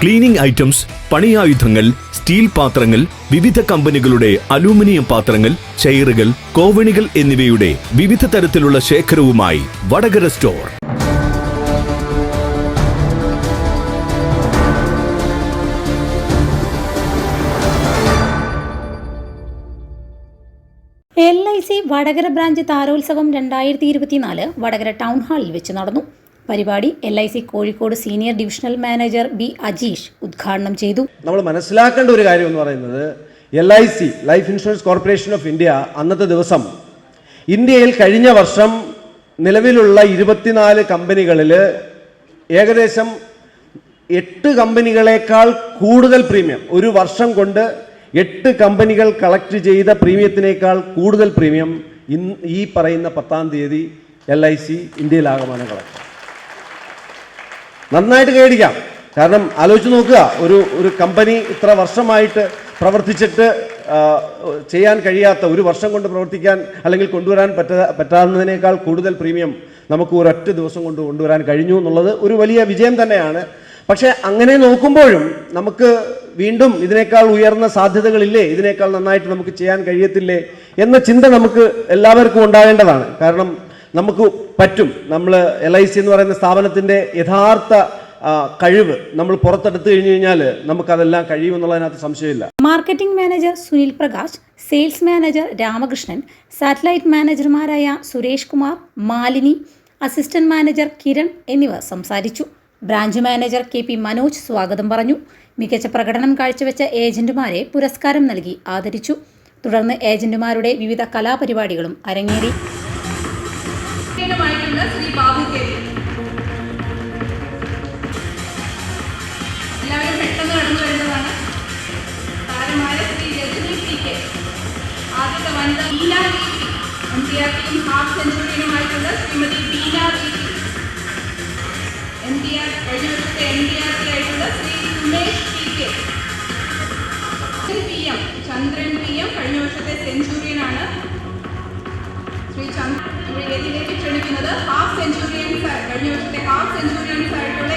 Cleaning items പണിയായുധങ്ങൾ steel പാത്രങ്ങൾ വിവിധ കമ്പനികളുടെ അലൂമിനിയം പാത്രങ്ങൾ ചെയറുകൾ കോവണികൾ എന്നിവയുടെ വിവിധ തരത്തിലുള്ള ശേഖരവുമായി Vadakara store. L I C Vadakara branch താരോത്സവം രണ്ടായിരത്തി ഇരുപത്തിനാല് വടകര ടൗൺ ഹാളിൽ വെച്ച് നടന്നു. പരിപാടി L I C Kozhikode senior divisional manager B Ajeesh ഉദ്ഘാടനം ചെയ്തു. നമ്മൾ മനസ്സിലാക്കേണ്ട ഒരു കാര്യം എന്ന് പറയുന്നത് L I C life insurance corporation of India അന്നത്തെ ദിവസം ഇന്ത്യയിൽ കഴിഞ്ഞ വർഷം നിലവിലുള്ള ഇരുപത്തിനാല് കമ്പനികളിൽ ഏകദേശം എട്ട് കമ്പനികളെക്കാൾ കൂടുതൽ പ്രീമിയം ഒരു വർഷം കൊണ്ട് എട്ട് കമ്പനികൾ കളക്ട് ചെയ്ത പ്രീമിയത്തിനേക്കാൾ കൂടുതൽ പ്രീമിയം ഇന്ന് ഈ പറയുന്ന പത്താം തീയതി എൽ ഐ സി ഇന്ത്യയിലാകമാനം കളക്ട് നന്നായിട്ട് കൈയടിക്കാം കാരണം ആലോചിച്ച് നോക്കുക ഒരു ഒരു കമ്പനി ഇത്ര വർഷമായിട്ട് പ്രവർത്തിച്ചിട്ട് ചെയ്യാൻ കഴിയാത്ത ഒരു വർഷം കൊണ്ട് പ്രവർത്തിക്കാൻ അല്ലെങ്കിൽ കൊണ്ടുവരാൻ പറ്റാ പറ്റാവുന്നതിനേക്കാൾ കൂടുതൽ പ്രീമിയം നമുക്ക് ഒരൊറ്റ ദിവസം കൊണ്ട് കൊണ്ടുവരാൻ കഴിഞ്ഞു എന്നുള്ളത് ഒരു വലിയ വിജയം തന്നെയാണ്. പക്ഷേ അങ്ങനെ നോക്കുമ്പോഴും നമുക്ക് വീണ്ടും ഇതിനേക്കാൾ ഉയർന്ന സാധ്യതകളില്ലേ? ഇതിനേക്കാൾ നന്നായിട്ട് നമുക്ക് ചെയ്യാൻ കഴിയത്തില്ലേ? എന്ന ചിന്ത നമുക്ക് എല്ലാവർക്കും ഉണ്ടാകേണ്ടതാണ്. കാരണം നമുക്ക് പറ്റും. നമ്മൾ എൽ ഐ സി എന്ന് പറയുന്ന സ്ഥാപനത്തിന്റെ യഥാർത്ഥ കഴിവ് നമ്മൾ പുറത്തെടുത്തു കഴിഞ്ഞു കഴിഞ്ഞാൽ നമുക്കതെല്ലാം കഴിയുമെന്നുള്ളതിനകത്ത് സംശയമില്ല. Marketing manager Sunil Prakash sales manager Ramakrishnan satellite മാനേജർമാരായ Suresh Kumar Malini assistant manager Kiran എന്നിവർ സംസാരിച്ചു. Branch manager K P Manoj സ്വാഗതം പറഞ്ഞു. മികച്ച പ്രകടനം കാഴ്ചവെച്ച ഏജന്റുമാരെ പുരസ്കാരം നൽകി ആദരിച്ചു. തുടർന്ന് ഏജന്റുമാരുടെ വിവിധ കലാപരിപാടികളും അരങ്ങേറി. ായിട്ടുള്ള ശ്രീ ബാബു കെ പി. എല്ലാവരും പെട്ടെന്ന് കടന്നു വരുന്നതാണ്. താരമായ ശ്രീ രജനി പി കെ. ആദ്യത്തെ വനിത Leela V P. M T R പിയും half സെഞ്ചുറിയുമായിട്ടുള്ള Shrimati Beena V P. M T R കഴിഞ്ഞ വർഷത്തെ എം ടി ആർ പി ആയിട്ടുള്ള Shri Umesh P K. P M. Chandran P M. കഴിഞ്ഞ വർഷത്തെ സെഞ്ചുറിയനാണ് ശ്രീ ചന്ദ്ര വേദിയിലേക്ക് ക്ഷണിക്കുന്നത് ഹാഫ് സെഞ്ചുറിയൻസ് കഴിഞ്ഞ വർഷത്തെ ഹാഫ് സെഞ്ചുറിയൻസ് ആയിട്ടുള്ള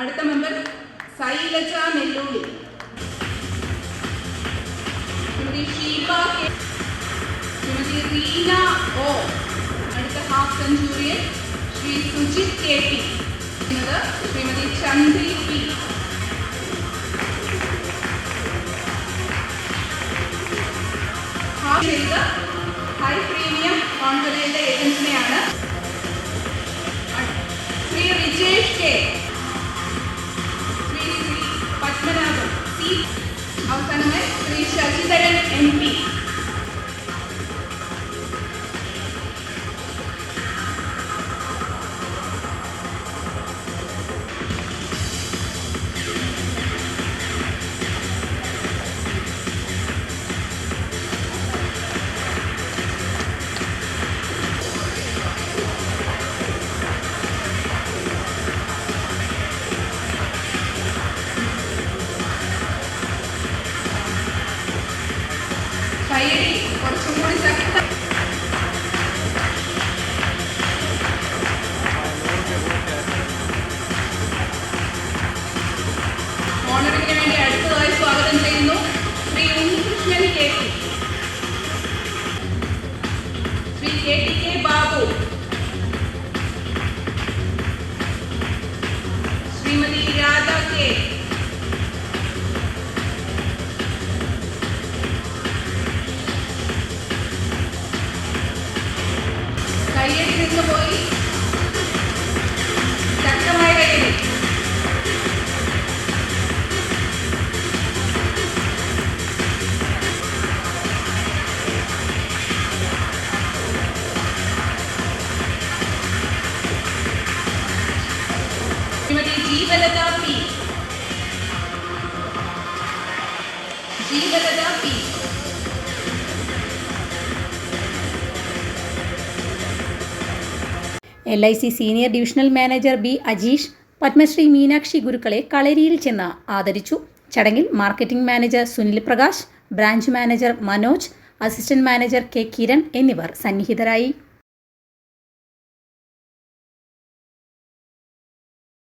അടുത്ത member Sailaja Nelluli Shrimati Sheeba K. Shrimati Reena O. അടുത്ത half centurion Shri Sujith K P. High premium confident ഏജൻസിനെയാണ് Shri Rijesh K. കയ്യടി നിന്ന് പോയി ശക്തമായ കയ്യടി Shrimati Jeevalatha L I C senior divisional manager B Ajeesh Padmashri Meenakshi ഗുരുക്കളെ കളരിയിൽ ചെന്ന് ആദരിച്ചു. ചടങ്ങിൽ marketing manager Sunil Prakash branch manager Manoj assistant manager K Kiran എന്നിവർ സന്നിഹിതരായി.